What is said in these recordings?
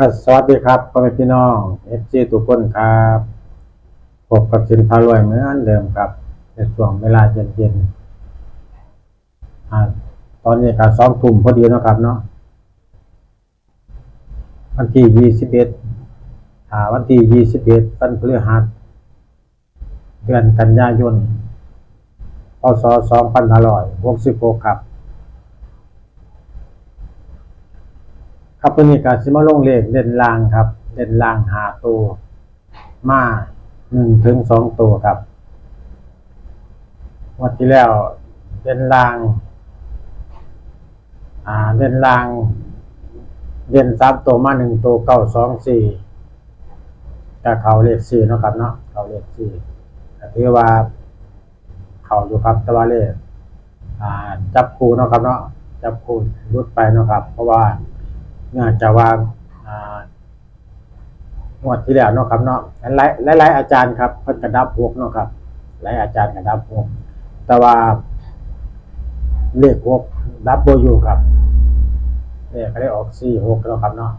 ครับสวัสดีครับพ่อแม่พี่น้องเอฟซีทุกคนครับพบกับสินพารวยเหมือนเดิมครับในช่วงเวลาเย็นๆอ่าตอนนี้ก็สองทุ่มพอดีเนะครับเนาะวันที่ยี่สิบเอ็ดวันที่ยี่สิบเอ็ดวันพฤหัสเดือนกันยายนพศสองพันห้าร้อยหกสิบหกครับ ครับตัวนี้ก็สิมาลงเลขเด่นลางครับ เด่นลางหาตัวมาหนึ่งถึงสองตัวครับวันที่แล้วเด่นลาง อ่าเด่นลาง เด่นสามตัวมาหนึ่งตัวเก้าสองสี่แต่เขาเลขสี่เนาะครับเนาะเขาเลขสี่ก็ถือว่าเขาอยู่ครับต่ว่าเลขอ่าจับคู่เนาะครับเนาะจับคู่รุดไปเนาะครับ เพราะว่า นื่องจากว่าอ่างวดที่แล้วเนาะครับเนาะหลายหลายหลายอาจารย์ครับเพิ่นกระดับพวกเนาะครับหลายอาจารย์กระดับพวกแต่ว่าเลขพวกดับโบอยู่ครับเลขก็ได้ออกสี่หกแล้วครับเนาะ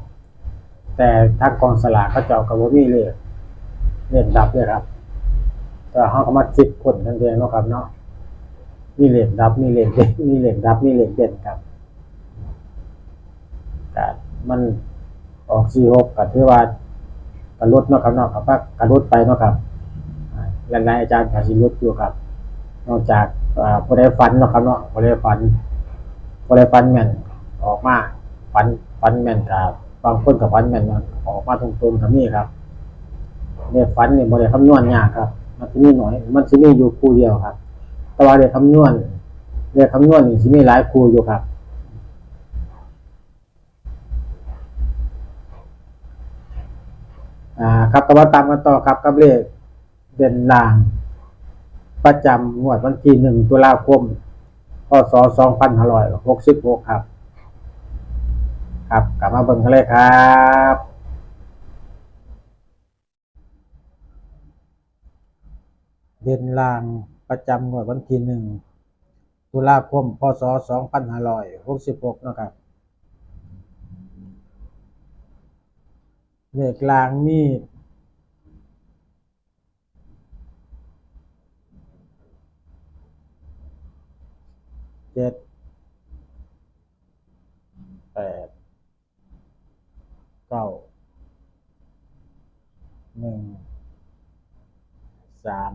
แต่ทางกองสลากเขาเจ้ากับว่ามีเลขเลขดับเลยครับ แต่เขาก็มาคิดคนกันเองเนาะครับเนาะมีเลขดับมีเลขเด่นมีเลขดับมีเลขเด่นครับ ก็มันออกสี่หกก็ถือว่ากระลดเนาะครับเนาะครับว่ากระลดไปเนาะครับหลายๆอาจารย์ก็สิลดอยู่ครับ นอกจากอ่าผู้ใดฝันเนาะครับเนาะผู้ใดฝันผู้ใดฝันแม่นออกมาฝันฝันแม่นกับบางคนกับฝันแม่นมันออกมาตรงๆกับนี่ครับเนี่ยฝันเนี่ยบ่ได้คำนวณยากครับ มันสิมีหน่อย มันสิมีอยู่คู่เดียวครับ แต่ว่าเรียกคำนวณเรียกคำนวณนี่สิมีหลายคู่อยู่ครับ อ่าครับก็มาตามกันต่อครับกับเลขเด่นลาง ประจำงวดวันที่หนึ่งตุลาคมพศสองพันห้าร้อยหกสิบหกครับ ครับกลับมาเบิ่งกันเลยครับเด่นลางประจำงวดวันที่หนึ่งตุลาคมพศสองพันห้าร้อยหกสิบหกนะครับ เลขลางมีเจ็ดแปดเก้าหนึ่งสาม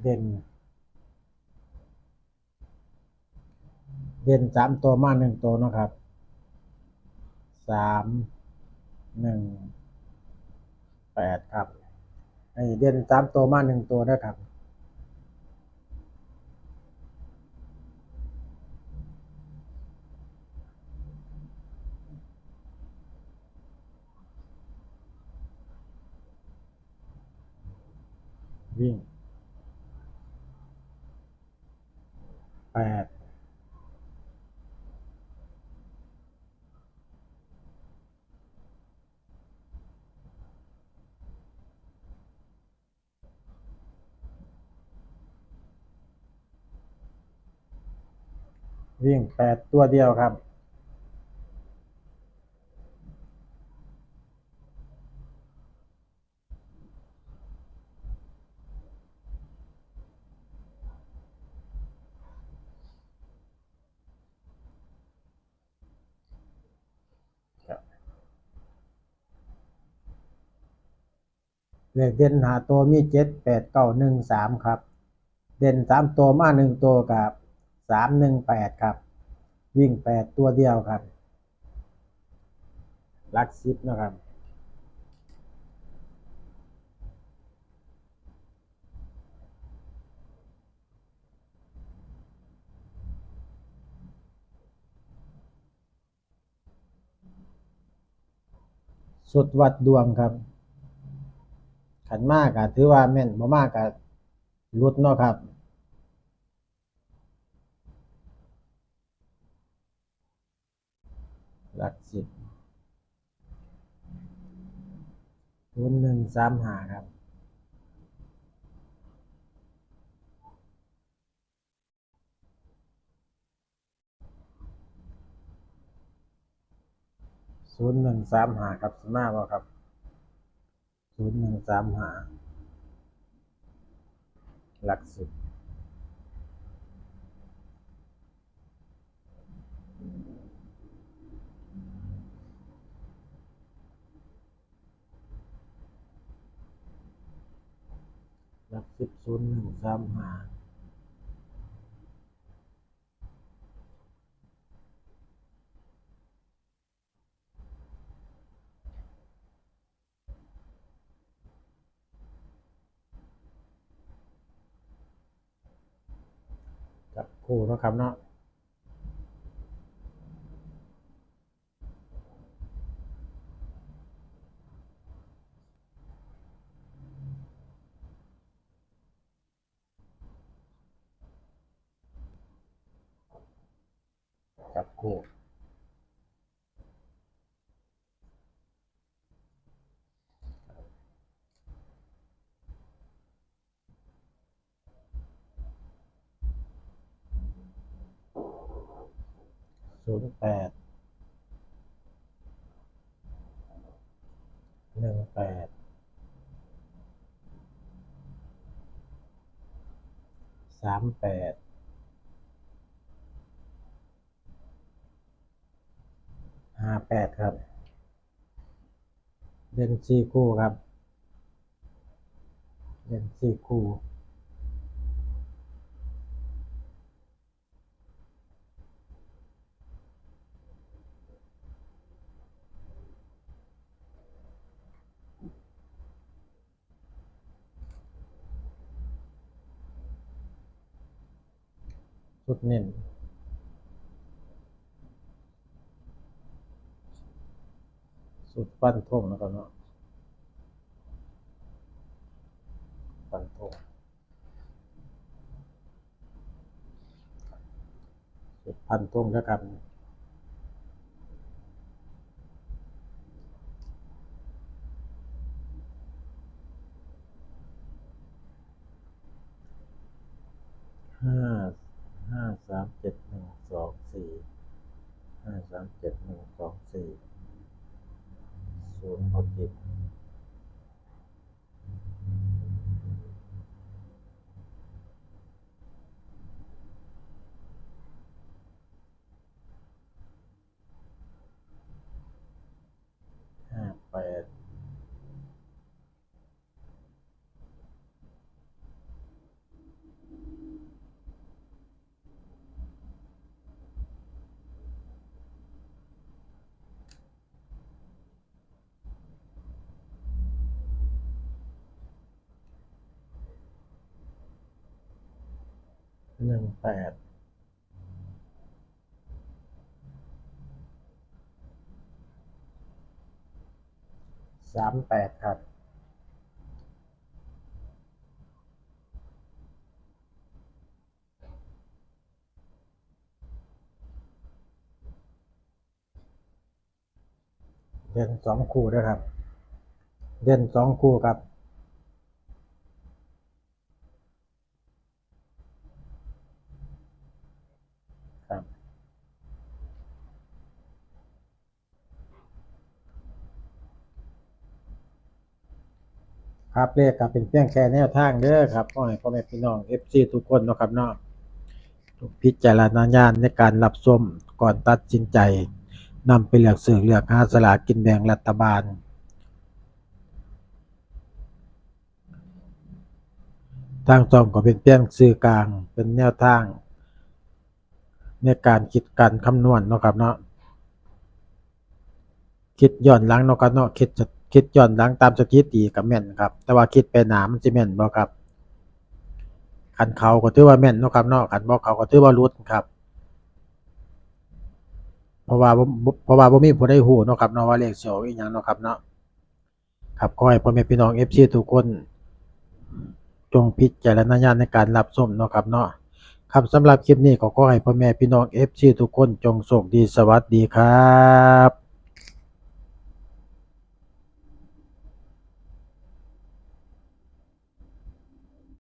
เด่น เด่นสามตัวมาหนึ่งตัวนะครับสามหนึ่งแปดครับไอเด่นสามตัวมาหนึ่งตัวนะครับวิ่งแปด วิ่งแปดตัวเดียวครับ เลขเด่นหาตัวมีเจ็ดแปดเก้าหนึ่งสามครับ เด่นสามตัวมาหนึ่งตัวกับ สามหนึ่งแปดครับ วิ่งแปดตัวเดียวครับลักซิปนะครับสุดวัดดวงครับ ขันมากอะถือว่าแม่นบ่มากอะรุดเนาะครับ หลักสิบศูนย์หนึ่งสามหาครับ ศูนย์หนึ่งสามหาครับสมาบ่ครับ ศูนย์หนึ่งสามหาหลักสิบ ลักสิบศูนย์หนึ่งสามหาจับคู่นะครับเนาะ จับ คู่ศูนย์แปดหนึ่งแปดสามแปด ห้าแปดครับ เด่นสี่คู่ครับ เด่นสี่คู่สุดเน้น ฟันทงนะครับเนาะฟันทงพันทงแล้วครับห้าห้าสามเจ็ดหนึ่งสองสี่ห้าสามเจ็ดหนึ่งสองสี่ศูนย์หกเจ็ดห้าแปด หนึ่งแปดสามแปดครับเด่นสองคู่ด้วยครับ เด่นสองคู่ครับ ครับครับเลขครับเป็นเพียงแค่แนวทางเด้อครับพ่อให้พ่อแม่พี่น้อง FC ทุกคนเนาะครับเนาะพิจารณาญาณในการรับชมก่อนตัดสินใจนำไปเลือกซื้อเลือกหาสลากกินแบ่งรัฐบาล ทางจอมก็เป็นเพียงสื่อกลางเป็นแนวทาง ในการคิดการคำนวณเนาะครับเนาะคิดย้อนหลังเนาะครับเนาะคิดจะคิดย้อนหลังตามสถิติก็แม่นครับ แต่ว่าคิดไปหนามันสิแม่นบ่ครับคันเขาก็ถือว่าแม่นเนาะครับเนาะคันบ่เขาก็ถือว่าหลุดครับ เพราะว่าเพราะว่าบ่มีผู้ใดฮู้เนาะครับเนาะว่าเลขสิออกอีหยังเนาะครับเนาะครับขอให้พ่อแม่พี่น้อง FC ทุกคน จงพิจารณญาณในการรับชมเนาะครับเนาะ ครับสำหรับคลิปนี้ก็ขอให้พ่อแม่พี่น้อง FC ทุกคนจงโชคดีสวัสดีครับ